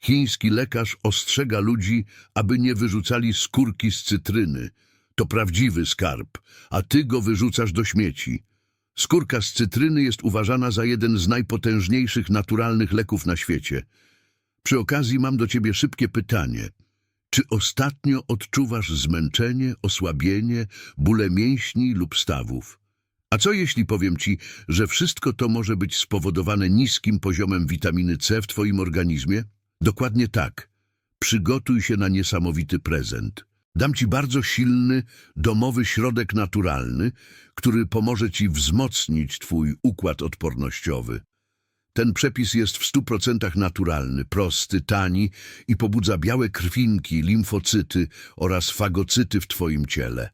Chiński lekarz ostrzega ludzi, aby nie wyrzucali skórki z cytryny. To prawdziwy skarb, a ty go wyrzucasz do śmieci. Skórka z cytryny jest uważana za jeden z najpotężniejszych naturalnych leków na świecie. Przy okazji mam do ciebie szybkie pytanie. Czy ostatnio odczuwasz zmęczenie, osłabienie, bóle mięśni lub stawów? A co jeśli powiem ci, że wszystko to może być spowodowane niskim poziomem witaminy C w twoim organizmie? Dokładnie tak. Przygotuj się na niesamowity prezent. Dam ci bardzo silny, domowy środek naturalny, który pomoże ci wzmocnić twój układ odpornościowy. Ten przepis jest w 100% naturalny, prosty, tani i pobudza białe krwinki, limfocyty oraz fagocyty w twoim ciele.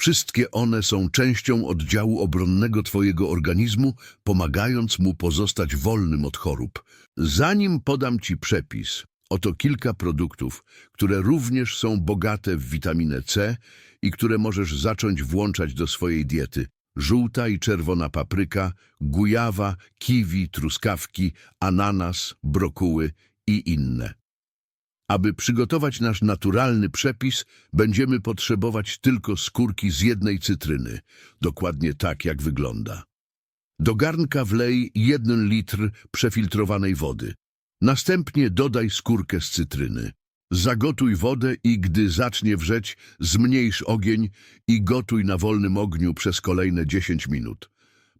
Wszystkie one są częścią oddziału obronnego twojego organizmu, pomagając mu pozostać wolnym od chorób. Zanim podam ci przepis, oto kilka produktów, które również są bogate w witaminę C i które możesz zacząć włączać do swojej diety. Żółta i czerwona papryka, gujawa, kiwi, truskawki, ananas, brokuły i inne. Aby przygotować nasz naturalny przepis, będziemy potrzebować tylko skórki z jednej cytryny, dokładnie tak jak wygląda. Do garnka wlej 1 litr przefiltrowanej wody. Następnie dodaj skórkę z cytryny. Zagotuj wodę i gdy zacznie wrzeć, zmniejsz ogień i gotuj na wolnym ogniu przez kolejne 10 minut.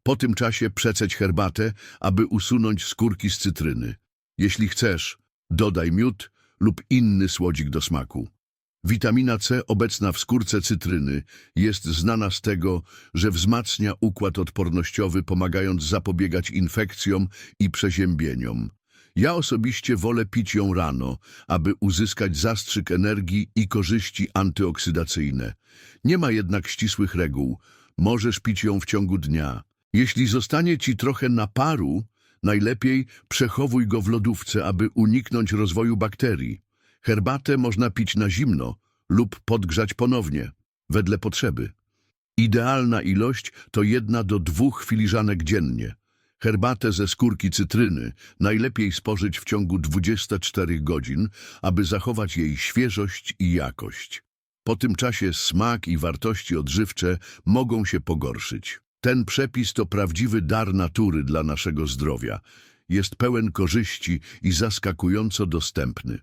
Po tym czasie przeceć herbatę, aby usunąć skórki z cytryny. Jeśli chcesz, dodaj miód lub inny słodzik do smaku. Witamina C obecna w skórce cytryny jest znana z tego, że wzmacnia układ odpornościowy, pomagając zapobiegać infekcjom i przeziębieniom. Ja osobiście wolę pić ją rano, aby uzyskać zastrzyk energii i korzyści antyoksydacyjne. Nie ma jednak ścisłych reguł. Możesz pić ją w ciągu dnia. Jeśli zostanie ci trochę naparu, najlepiej przechowuj go w lodówce, aby uniknąć rozwoju bakterii. Herbatę można pić na zimno lub podgrzać ponownie, wedle potrzeby. Idealna ilość to jedna do dwóch filiżanek dziennie. Herbatę ze skórki cytryny najlepiej spożyć w ciągu 24 godzin, aby zachować jej świeżość i jakość. Po tym czasie smak i wartości odżywcze mogą się pogorszyć. Ten przepis to prawdziwy dar natury dla naszego zdrowia. Jest pełen korzyści i zaskakująco dostępny.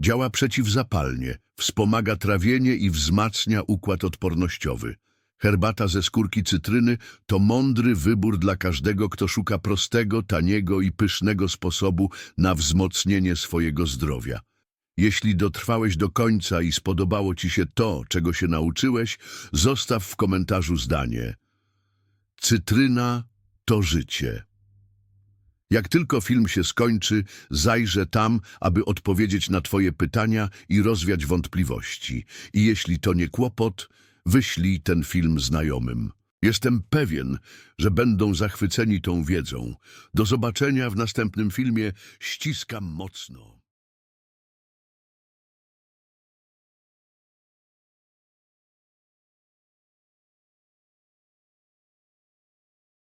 Działa przeciwzapalnie, wspomaga trawienie i wzmacnia układ odpornościowy. Herbata ze skórki cytryny to mądry wybór dla każdego, kto szuka prostego, taniego i pysznego sposobu na wzmocnienie swojego zdrowia. Jeśli dotrwałeś do końca i spodobało Ci się to, czego się nauczyłeś, zostaw w komentarzu zdanie. Cytryna to życie. Jak tylko film się skończy, zajrzę tam, aby odpowiedzieć na Twoje pytania i rozwiać wątpliwości. I jeśli to nie kłopot, wyślij ten film znajomym. Jestem pewien, że będą zachwyceni tą wiedzą. Do zobaczenia w następnym filmie. Ściskam mocno.